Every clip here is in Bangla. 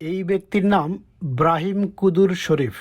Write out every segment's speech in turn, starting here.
এই ব্যক্তির নাম ব্রাহিম কুদুর শরীফ।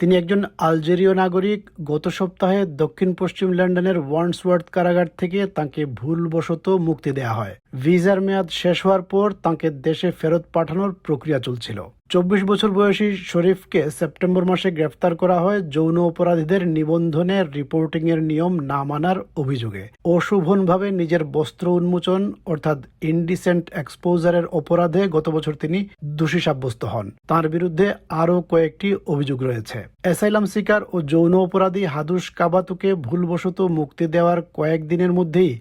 তিনি একজন আলজেরীয় নাগরিক। গত সপ্তাহে দক্ষিণ পশ্চিম লন্ডনের ওয়ার্ন্সওয়ার্থ কারাগার থেকে তাঁকে ভুলবশত মুক্তি দেওয়া হয়। ভিসার মেয়াদ শেষ হওয়ার পর তাঁকে দেশে ফেরত পাঠানোর প্রক্রিয়া চলছিল। চব্বিশ বছর বয়সী শরীফকে সেপ্টেম্বর মাসে গ্রেফতার করা হয় যৌন অপরাধীদের নিবন্ধনের রিপোর্টিং এর নিয়ম না মানার অভিযোগে। অশুভনভাবে নিজের বস্ত্র উন্মোচন, অর্থাৎ ইনডিসেন্ট এক্সপোজারের অপরাধে গত বছর তিনি দোষী সাব্যস্ত হন। তার বিরুদ্ধে আরও কয়েকটি অভিযোগ রয়েছে। অ্যাসাইলাম শিকার ও যৌন অপরাধী হাদুস কাবাতুকে ভুলবশত মুক্তি দেওয়ার কয়েকদিনের মধ্যেই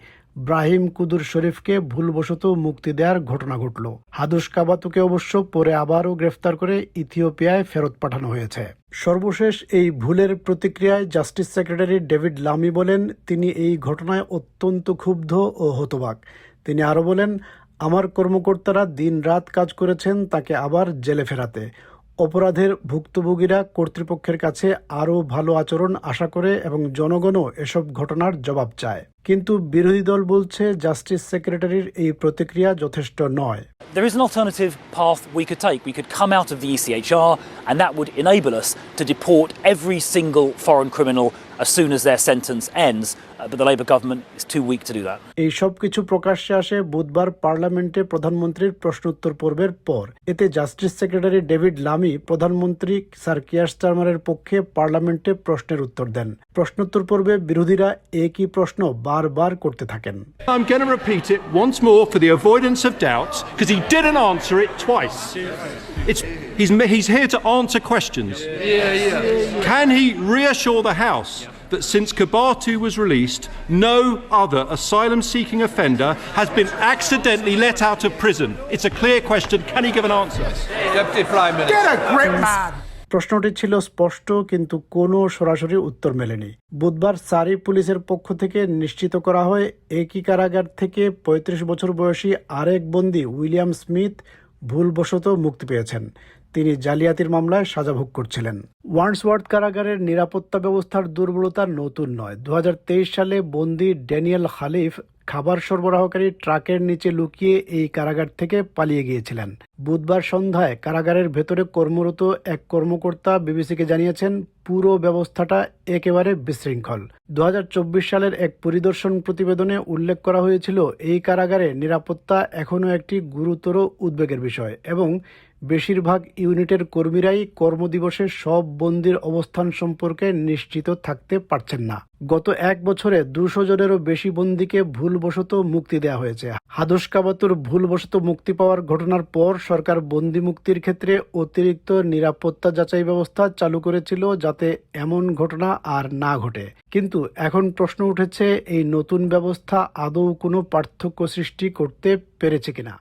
ব্রাহিম কুদুর শরীফকে ভুলবশত মুক্তি দেওয়ার ঘটনা ঘটল। হাদুস কাবাতুকে অবশ্য পরে আবারও গ্রেফতার করে ইথিওপিয়ায় ফেরত পাঠানো হয়েছে। সর্বশেষ এই ভুলের প্রতিক্রিয়ায় জাস্টিস সেক্রেটারি ডেভিড লামি বলেন, তিনি এই ঘটনায় অত্যন্ত ক্ষুব্ধ ও হতবাক। তিনি আরও বলেন, আমার কর্মকর্তারা দিনরাত কাজ করেছেন, তাকে আবার জেলে ফেরাতে। অপরাধের ভুক্তভোগীরা কর্তৃপক্ষের কাছে আরও ভালো আচরণ আশা করে এবং জনগণও এসব ঘটনার জবাব চায় কিন্তু বিরোধী দল বলছে জাস্টিস সেক্রেটারির এই প্রতিক্রিয়া যথেষ্ট নয় There is an alternative path we could take. We could come out of the E ECHR, and that would enable us to deport every single foreign criminal as soon as their sentence ends. Uh, but the Labour government is too weak to do that. এই সব কিছু প্রকাশ্যে আসে বুধবার পার্লামেন্টে প্রধানমন্ত্রীর প্রশ্নোত্তর পর্বের পর এতে জাস্টিস সেক্রেটারি ডেভিড লামি প্রধানমন্ত্রী স্যার কিয়ার স্টারমারের পক্ষে পার্লামেন্টে প্রশ্নের উত্তর দেন প্রশ্নোত্তর পর্বে বিরোধীরা একই প্রশ্ন বারবার করতে থাকেন I'm going to repeat it once more for the avoidance of doubts because he didn't answer it twice. It's, he's, he's here to answer questions. Can he reassure the House that since Kabatu was released, no other asylum seeking offender has been accidentally let out of prison? It's a clear question. Can he give an answer? Deputy Prime Minister. Get a grip, man! প্রশ্নটি ছিল স্পষ্ট কিন্তু কোনো সরাসরি উত্তর মেলেনি বুধবার সারি পুলিশের পক্ষ থেকে নিশ্চিত করা হয় একই কারাগার থেকে ৩৫ বছর বয়সী আরেক বন্দী উইলিয়াম স্মিথ ভুলবশত মুক্তি পেয়েছেন। তিনি জালিয়াতির মামলায় সাজা ভোগ করছিলেন। ওয়ান্সওয়ার্থ কারাগারের নিরাপত্তা ব্যবস্থার দুর্বলতা নতুন নয়। দু সালে বন্দি ড্যানিয়েল খালিফ খাবার সরবরাহকারী ট্রাকের নিচে লুকিয়ে এই কারাগার থেকে পালিয়ে গিয়েছিলেন। বুধবার সন্ধ্যায় কারাগারের ভেতরে কর্মরত এক কর্মকর্তা বিবিসিকে জানিয়েছেন, পুরো ব্যবস্থাটা একেবারে বিশৃঙ্খল। দুহাজার চব্বিশ সালের এক পরিদর্শন প্রতিবেদনে উল্লেখ করা হয়েছিল, এই কারাগারে নিরাপত্তা এখনও একটি গুরুতর উদ্বেগের বিষয় এবং বেশিরভাগ ইউনিটের কর্মীরাই কর্মদিবসে সব বন্দির অবস্থান সম্পর্কে নিশ্চিত থাকতে পারছেন না। গত এক বছরে দুশো জনেরও বেশি বন্দীকে ভুলবশত মুক্তি দেওয়া হয়েছে। হাদস কাবাতুর ভুলবশত মুক্তি পাওয়ার ঘটনার পর সরকার বন্দি মুক্তির ক্ষেত্রে অতিরিক্ত নিরাপত্তা যাচাই ব্যবস্থা চালু করেছিল যাতে এমন ঘটনা আর না ঘটে। কিন্তু এখন প্রশ্ন উঠেছে, এই নতুন ব্যবস্থা আদৌ কোনো পার্থক্য সৃষ্টি করতে পেরেছে কিনা?